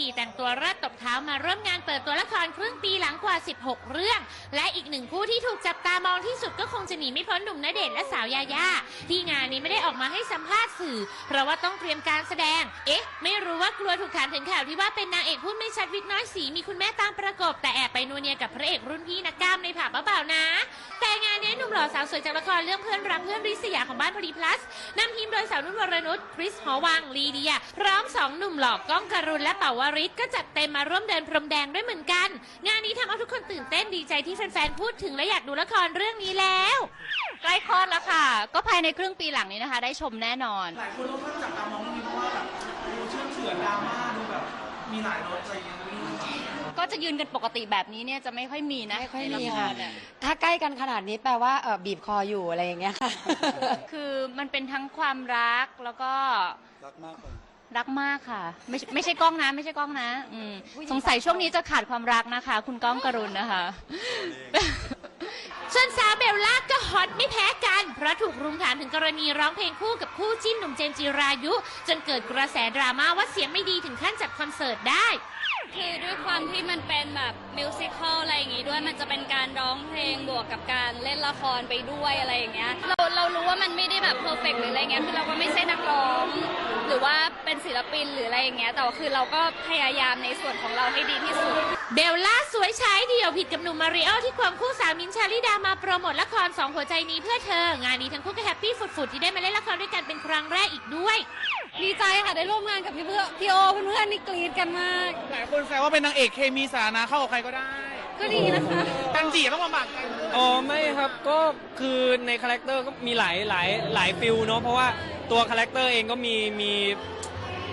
4 แต่งตัวเลิศตบเท้ามาร่วมงานเปิดตัวละครครึ่งปีหลังกว่า 16 เรื่อง และอีกหนึ่งคู่ที่ถูกจับตามองที่สุดก็คงจะหนีไม่พ้นหนุ่มณเดชน์และสาวยายาที่งานนี้ไม่ได้ออกมาให้สัมภาษณ์สื่อ เพราะว่าต้องเตรียมการแสดง เอ๊ะ ไม่รู้ว่ากลัวถูกถามถึงข่าวที่ว่าเป็นนางเอกพูดไม่ชัดวิกน้อยสีมีคุณแม่ตามประกบ แต่แอบไปนัวเนียกับพระเอกรุ่นพี่นักกล้ามในผับเปล่าๆนะแต่งานนี้ หนุ่มหล่อสาวสวยจากละครเรื่องเพื่อนรักเพื่อนริษยาของบ้านพอดีพลัสนำทีมโดยสาวนุ่นวรนุชคริสหอวังลีเดียพร้อมสองหนุ่มหล่อก้องการุณและเป่าวริศก็จัดเต็มมาร่วมเดินพรมแดงด้วยเหมือนกัน งานนี้ทำเอาทุกคนตื่นเต้นดีใจที่แฟนๆพูดถึงและอยากดูละครเรื่องนี้แล้ว ใกล้คลอดแล้วค่ะ ก็ภายในครึ่งปีหลังนี้นะคะ ได้ชมแน่นอน หลายคนก็จับตามองเรื่องนี้เพราะว่าแบบดูเชื่อมเฉือนดราม่าดูแบบมีหลายรสอะไรอย่างเงี้ย ก็จะยืนกันปกติแบบนี้เนี่ยจะไม่ค่อยมีนะไม่ค่อยในมีละรค่ะ เนี่ย ถ้าใกล้กันขนาดนี้แปลว่าเออบีบคออยู่อะไรอย่างเงี้ยค่ะ คือมันเป็นทั้งความรักแล้วก็รักมากกว่า รักมากค่ะ ไม่ใช่ไม่ใช่กล้องนะ ไม่ใช่กล้องนะอืมสงสัยช่วงนี้จะขาดความรักนะคะ คุณก้องกรุณนะคะ ส่วนสาวเบลล่าก็ฮอตไม่แพ้กัน เพราะถูกรุมถามถึงกรณีร้องเพลงคู่กับคู่จิ้นหนุ่มเจมส์จิรายุ จนเกิดกระแสดราม่าว่าเสียงไม่ดีถึงขั้นจัดคอนเสิร์ตได้ คือด้วยความที่มันเป็นแบบมิวสิควลอะไรอย่างงี้ด้วยมันจะเป็นการร้องเพลงบวกกับการเล่นละครไปด้วยอะไรอย่างเงี้ยเราเรารู้ว่ามันไม่ได้แบบเพอร์เฟกหรืออะไรเงี้ยคือเราก็ไม่ใช่นักร้อง หรือว่าเป็นศิลปินหรืออะไรอย่างเงี้ยแต่ว่าคือเราก็พยายามในส่วนของเราให้ดีที่สุด เบลล่าสวยใช้เดี่ยวผิดกับหนุ่มมาริโอที่ควงคู่สาวมินท์ชาลิดามาโปรโมทละครสองหัวใจนี้เพื่อเธอ งานนี้ทั้งคู่ก็แฮปปี้ฝุดๆที่ได้มาเล่นละครด้วยกันเป็นครั้งแรกอีกด้วย ดีใจค่ะได้ร่วมงานกับพี่เพื่อพี่โอเพื่อนๆนี่กรี๊ดกันมาก หลายคนแซวว่าเป็นนางเอกเคมีสาธารณะเข้ากับใครก็ได้ก็ดีนะคะกันจีต้องลำบากใจอ๋อไม่ครับก็คือในคาแรคเตอร์ก็มีหลายหลายหลายฟิลเนาะเพราะว่าตัวคาแรคเตอร์เองก็มีมี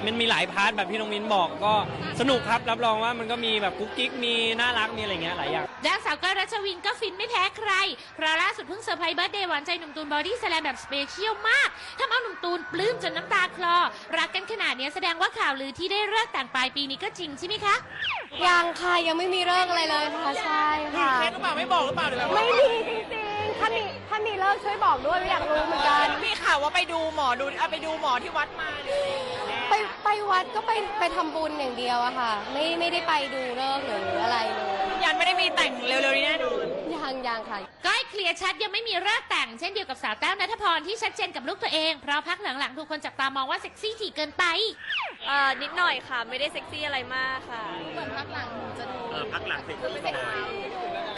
มันมีหลายพาร์ทแบบที่น้องมิ้นบอกก็สนุกครับรับรองว่ามันก็มีแบบกุ๊กกิ๊กมีน่ารักมีอะไรเงี้ยหลายอย่างด้านสาวก้อยรัชวินก็ฟินไม่แพ้ใคร เพราะล่าสุดเพิ่งเซอร์ไพรส์เบิร์ดเดย์หวานใจหนุ่มตูนบอดี้สแลมแบบสเปเชียลมากทำเอาหนุ่มตูนปลื้มจนน้ำตาคลอ รักกันขนาดเนี้ยแสดงว่าข่าวลือที่ได้เลิกแต่งปลายปีนี้ก็จริงใช่ไหมคะยังค่ะยังไม่มีเลิกอะไรเลยค่ะใช่ค่ะเค้กหรือเปล่าไม่บอกหรือเปล่าหรือแบบไม่มีจริงๆถ้ามีถ้ามีเลิกช่วยบอกด้วยไม่อยากรู้เหมือนกันมีข่าวว่าไปดูหมอดูเอาไปดูหมอที่วัดมาเนี่ย ไปไปวัดก็ไปไปทำบุญอย่างเดียวอะค่ะ ไม่ไม่ได้ไปดูเลิกหรืออะไรเลยยันไม่ได้มีแต่งเร็วๆนี้แน่นอนยังยังค่ะ ก้อยเคลียร์ชัดยังไม่มีเลิกแต่งเช่นเดียวกับสาวแต้วนัทพรที่ชัดเจนกับลูกตัวเอง เพราะพักหลังๆถูกคนจับตามองว่าเซ็กซี่ถี่เกินไป เอ่อนิดหน่อยค่ะ ไม่ได้เซ็กซี่อะไรมากค่ะ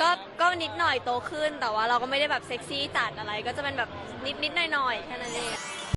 ก็ก็นิดหน่อยโตขึ้นแต่ว่าเราก็ไม่ได้แบบเซ็กซี่จัดอะไรก็จะเป็นแบบนิดนิดๆหน่อยๆแค่นั้นเอง